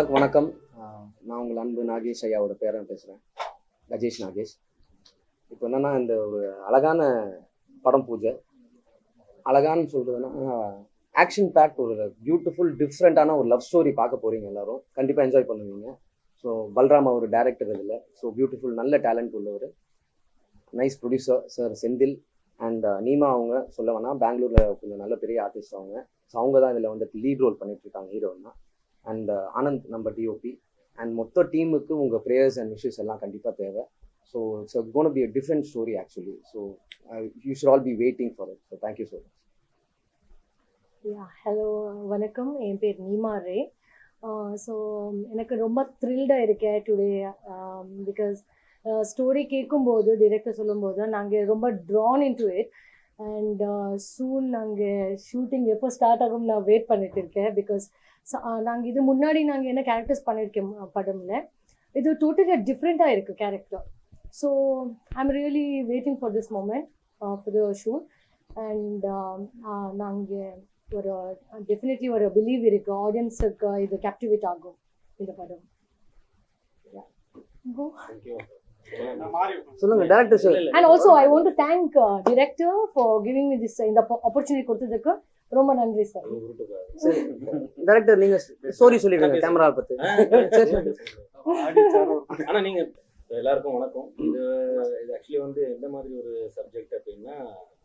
எல்லாருக்கும் வணக்கம். நான் உங்கள் அன்பு நாகேஷ் ஐயாவோட பேரன் பேசுகிறேன் கஜேஷ் நாகேஷ். இப்போ என்னன்னா இந்த ஒரு அழகான படம் பூஜை. அழகான்னு சொல்றதுன்னா ஆக்ஷன் பேக்ட் ஒரு பியூட்டிஃபுல் டிஃப்ரெண்ட்டான ஒரு லவ் ஸ்டோரி பார்க்க போறீங்க எல்லாரும். கண்டிப்பாக என்ஜாய் பண்ணுவீங்க. ஸோ பல்ராம் அவர் டேரக்டர் இதில். ஸோ பியூட்டிஃபுல் நல்ல டேலண்ட் உள்ளவர். Nice producer sir Senthil. And Neema அவங்க சொல்ல வேணாம். பெங்களூரில் கொஞ்சம் நல்ல பெரிய ஆர்டிஸ்ட் அவங்க. ஸோ அவங்க தான் இதில் வந்துட்டு லீட் ரோல் பண்ணிட்டு இருக்காங்க ஹீரோன்னா அண்ட் ஆனந்த் நம்ம டிஓபி அண்ட் மொத்த டீமுக்கு உங்கள் ப்ரேயர்ஸ் அண்ட் விஷஸ் எல்லாம் கண்டிப்பாக தேவை. So it's gonna be a different story actually so you should all be waiting for it so thank you so much yeah hello வணக்கம். என் பேர் நீமா ரே. Uh, ஸோ எனக்கு ரொம்ப த்ரில்டாக இருக்கேன் டுடே பிகாஸ் ஸ்டோரி கேட்கும்போது டிரெக்டர் சொல்லும்போது நாங்கள் ரொம்ப drawn in to it and soon நாங்கள் ஷூட்டிங் எப்போ ஸ்டார்ட் ஆகும் நான் வெயிட் பண்ணிட்டு இருக்கேன். பிகாஸ் நாங்கள் இது முன்னாடி நாங்கள் என்ன கேரக்டர்ஸ் பண்ணியிருக்கோம் படம்ல இது டோட்டலி டிஃப்ரெண்ட்டாக இருக்குது character so I am really waiting for this moment for the shoot and நாங்கள் ஒரு டெஃபினெட்லி ஒரு பிலீவ் இருக்குது ஆடியன்ஸுக்கு இது கேப்டிவேட் ஆகும் இந்த படம். Thank you. சொல்லுங்க director sir also, I want to thank uh, director for giving me this இந்த opportunity கொடுத்ததுக்கு ரொம்ப நன்றி சார் டேரக்டர் நீங்க ஸ்டோரி சொல்லிடுங்க கேமரா பத்தி. சரி ஆனா நீங்க எல்லாருக்கும் வணக்கம். இது இது ஆக்சுவலி வந்து எந்த மாதிரி ஒரு சப்ஜெக்ட் அப்படின்னா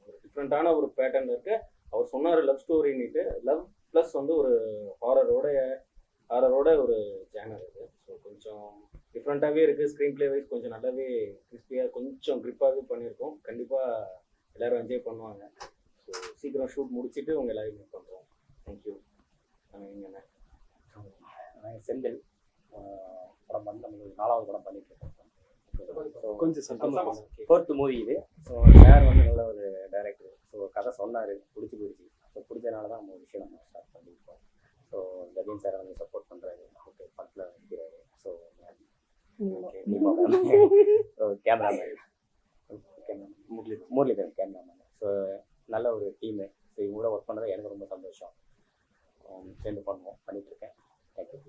ஒரு டிஃப்ரெண்டான ஒரு பேட்டர்ன் இருக்கு. அவர் சொன்னார் லவ் ஸ்டோரின்னுட்டு லவ் ப்ளஸ் வந்து ஒரு ஹாரரோட ஹாரரோட ஒரு ஜேனர் இது. ஸோ கொஞ்சம் டிஃப்ரெண்ட்டாகவே இருக்குது ஸ்க்ரீன் ப்ளே வைஸ் கொஞ்சம் நல்லாவே கிறிஸ்பியாக கொஞ்சம் க்ரிப்பாகவே பண்ணியிருக்கோம். கண்டிப்பாக எல்லாரும் என்ஜாய் பண்ணுவாங்க. ஸோ சீக்கிரம் ஷூட் முடிச்சுட்டு உங்கள் எல்லாரையும் மீட் பண்ணுறோம் தேங்க்யூ நீங்கள் நான் செந்தில். படம் பண்ணி நம்ம நாலாவது படம் பண்ணிட்டு இருக்கோம். கொஞ்சம் சத்தமா ஃபோர்த் மூவி இது. ஸோ சார் வந்து நல்ல ஒரு டைரக்டர் ஸோ கதை சொன்னார். பிடிச்சி போயிடுச்சு. ஸோ பிடிச்சனால தான் நம்ம ஒரு விஷயம் நம்ம ஸ்டார்ட் பண்ணியிருக்கோம். ஸோ கஜின் சார் வந்து சப்போர்ட் பண்ணுறாரு ஓகே படத்தில் நடிக்கிறாரு so cameraman Murali. Muralidharan cameraman so நல்ல ஒரு டீமு ஸோ இவங்க கூட ஒர்க் பண்ணது எனக்கு ரொம்ப சந்தோஷம். Um, சேர்ந்து பண்ணுவோம். பண்ணிட்டு இருக்கேன். தேங்க்யூ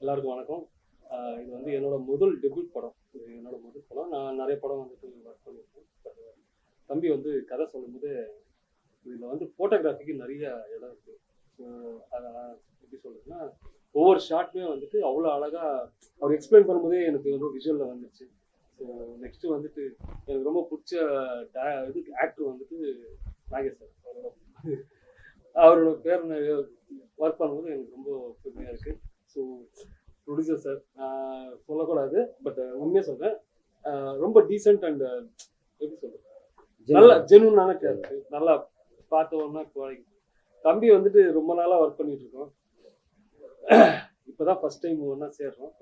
எல்லாருக்கும் வணக்கம். இது வந்து என்னோட முதல் டெபியூட் படம். இது என்னோட முதல் படம். நான் நிறைய படம் வந்துட்டு ஒர்க் பண்ணியிருக்கேன். தம்பி வந்து கதை சொல்லும்போது இதில் வந்து ஃபோட்டோகிராஃபிக்கு நிறைய இடம் இருக்குது ஸோ அதை எப்படி சொல்கிறதுன்னா ஒவ்வொரு ஷாட்டுமே வந்துட்டு அவ்வளோ அழகாக அவர் எக்ஸ்பிளைன் பண்ணும்போதே எனக்கு வந்து விஷுவலில் வந்துச்சு ஸோ நெக்ஸ்ட்டு வந்துட்டு எனக்கு ரொம்ப பிடிச்ச டே இது ஆக்டர் வந்துட்டு நாகேஷ் சார். அவரோட அவரோட பேர் ஒர்க் பண்ணும்போது எனக்கு ரொம்ப பெருமையாக இருக்குது ஸோ ப்ரொடியூசர் சார் சொல்லக்கூடாது பட் உண்மையாக சொல்கிறேன் ரொம்ப டீசென்ட் அண்ட் எப்படி சொல்கிறது நல்ல ஜெனுவனான கேரக்டர் நல்லா பார்த்தோம்னா குவாலிட்டி தம்பி வந்துட்டு ரொம்ப நாளாக ஒர்க் பண்ணிட்டு இருக்கோம். இப்போதான் ஃபர்ஸ்ட் டைம் ஒன்றா சேர்றோம்.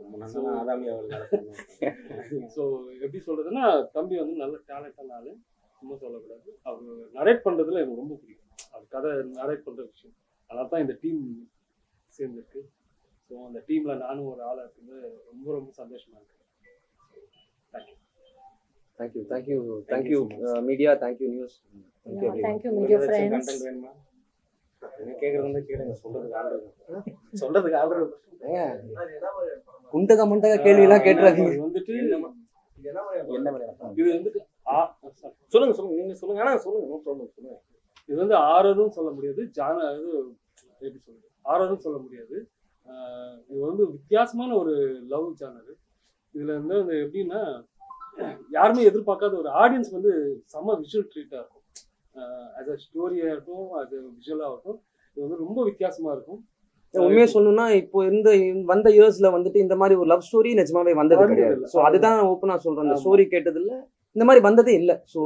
ஸோ எப்படி சொல்றதுன்னா தம்பி வந்து நல்ல டேலண்டான ஆளு. சும்மா சொல்லக்கூடாது. அவர் நரேட் பண்றதுல எனக்கு ரொம்ப பிடிக்கும். அவர் கதை நரேட் பண்ற விஷயம். அதனால தான் இந்த டீம் சேர்ந்துருக்கு. ஸோ அந்த டீம்ல நானும் ஒரு ஆளா இருக்குது ரொம்ப ரொம்ப சந்தோஷமா இருக்கு. Thank you thank you thank you media thank you news thank you thank you media friends சொல்றதுக்கு ஆள் இருக்கு சொல்றதுக்கு ஆள் இருக்கு குண்டக முண்டக கேள்வி எல்லாம் கேட்டுறாதீங்க. இது வந்துட்டு என்ன இது வந்துட்டு. சொல்லுங்க சொல்லுங்க. நீங்க சொல்லுங்க. ஆனா சொல்லுங்க. நோ ப்ராப்ளம் சொல்லுங்க. இது வந்து ஆரரும் சொல்ல முடியாது. ஜான இது எப்படி சொல்றது? ஆரரும் சொல்ல முடியாது. இது வந்து வித்தியாசமான ஒரு லவ் ஜானர். இதுல வந்து வந்து எப்படின்னா யாருமே எதிர்பார்க்காத ஒரு ஆடியன்ஸ் வந்து செம்ம விஷுவல் ட்ரீட்டாக இருக்கும். ஆஸ் அ ஸ்டோரியாகட்டும் as a விஷுவலாகட்டும் இது வந்து ரொம்ப வித்தியாசமா இருக்கும். உண்மையா சொல்லணும்னா இப்போ இந்த வந்த இயர்ஸ்ல வந்துட்டு இந்த மாதிரி ஒரு லவ் ஸ்டோரி நிஜமாவே வந்தது கிடையாது. ஸோ அதுதான் ஓப்பனா சொல்றேன். அந்த. ஸ்டோரி கேட்டது இல்ல இந்த மாதிரி வந்ததே இல்ல. ஸோ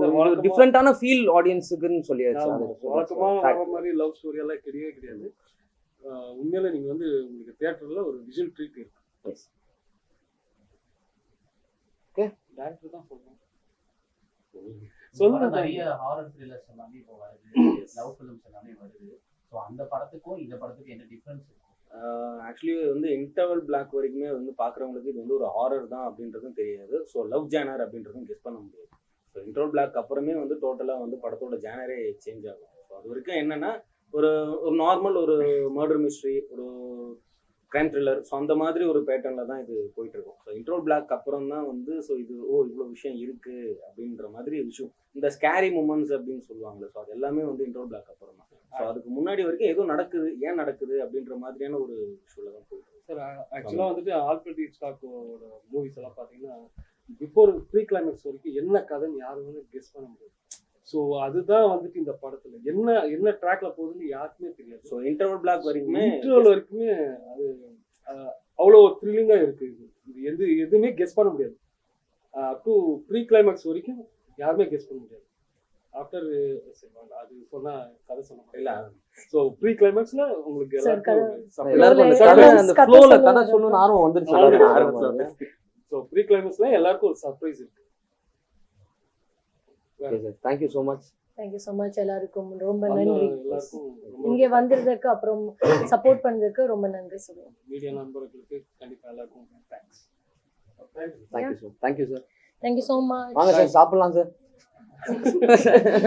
டிஃப்ரெண்டான ஃபீல் ஆடியன்ஸுக்குன்னு சொல்லியாச்சு. அது வழக்கமா மாதிரி லவ் ஸ்டோரி எல்லாம் கிடையவே கிடையாது. உண்மையில நீங்க வந்து உங்களுக்கு தியேட்டர்ல ஒரு விஷுவல் ட்ரீட் இருக்கு. டேரக்டர் தான் சொல்லணும் சொல்லுங்க நிறைய ஹாரர் த்ரில்லர்ஸ் எல்லாமே இப்போ வருது. லவ் ஃபிலிம்ஸ் எல்லாமே வருது. ஸோ அந்த படத்துக்கும் இந்த படத்துக்கும் என்ன டிஃப்ரென்ஸ் இருக்கும் ஆக்சுவலி வந்து இன்டர்வல் பிளாக் வரைக்குமே வந்து பார்க்குறவங்களுக்கு இது வந்து ஒரு ஹாரர் தான் அப்படின்றதும் தெரியாது. ஸோ லவ் ஜேனர் அப்படின்றதும் கெஸ் பண்ண முடியாது. ஸோ இன்டர்வல் பிளாக் அப்புறமே வந்து டோட்டலாக வந்து படத்தோட ஜேனரே சேஞ்ச் ஆகும். ஸோ அது வரைக்கும் என்னன்னா ஒரு ஒரு நார்மல் ஒரு மர்டர் மிஸ்ட்ரி ஒரு கிரைம் த்ரில்லர் ஸோ அந்த மாதிரி ஒரு பேட்டர்னில் தான் இது போயிட்டு இருக்கும் ஸோ இன்ட்ரோல் பிளாக் அப்புறம் தான் வந்து ஸோ இது ஓ இவ்வளோ விஷயம் இருக்கு அப்படின்ற மாதிரி விஷயம். இந்த ஸ்கேரி மூமெண்ட்ஸ் அப்படின்னு சொல்லுவாங்கல்ல ஸோ அது எல்லாமே வந்து இன்ட்ரோல் பிளாக் அப்புறம் தான். ஸோ அதுக்கு முன்னாடி வரைக்கும் ஏதோ நடக்குது ஏன் நடக்குது அப்படின்ற மாதிரியான ஒரு விஷயம் தான் போயிட்டு சார் ஆக்சுவலாக வந்துட்டு ஆல்ஃபர்ட் ஹிச்காக்கோட மூவிஸ் எல்லாம் பார்த்தீங்கன்னா பிஃபோர் ப்ரீ கிளைமேக்ஸ் வரைக்கும் என்ன கதைன்னு யாரும் வந்து கெஸ் பண்ண முடியாது. ஸோ அதுதான் வந்துட்டு இந்த படத்துல. என்ன என்ன ட்ராக்ல போகுதுன்னு யாருக்குமே தெரியாது. ஸோ இன்டர்வல் பிளாக் வரைக்குமே இன்டர்வல் வரைக்குமே அது அவ்வளோ த்ரில்லிங்கா இருக்கு இது. இது எது எதுவுமே கெஸ் பண்ண முடியாது. அப் டு ப்ரீ கிளைமேக்ஸ் வரைக்கும் யாருமே கெஸ் பண்ண முடியாது. ஆஃப்டர் அது சொன்னா கதை சொன்ன இல்ல. ஸோ ப்ரீ கிளைமேக்ஸ்ல உங்களுக்கு எல்லாருக்கும் ஒரு சர்ப்ரைஸ் இருக்கு. You so much. Thank you so much எல்லாருக்கும். ரொம்ப நன்றி. இங்கே வந்ததுக்கு அப்புறம் சப்போர்ட் பண்ணதுக்கு ரொம்ப நன்றி சொல்லுவோம் மீடியா நண்பர்களுக்கு கண்டிப்பா எல்லாருக்கும் thanks sir. Thank you, sir. Thank you so much வாங்க சார் சாப்பிடலாம் சார்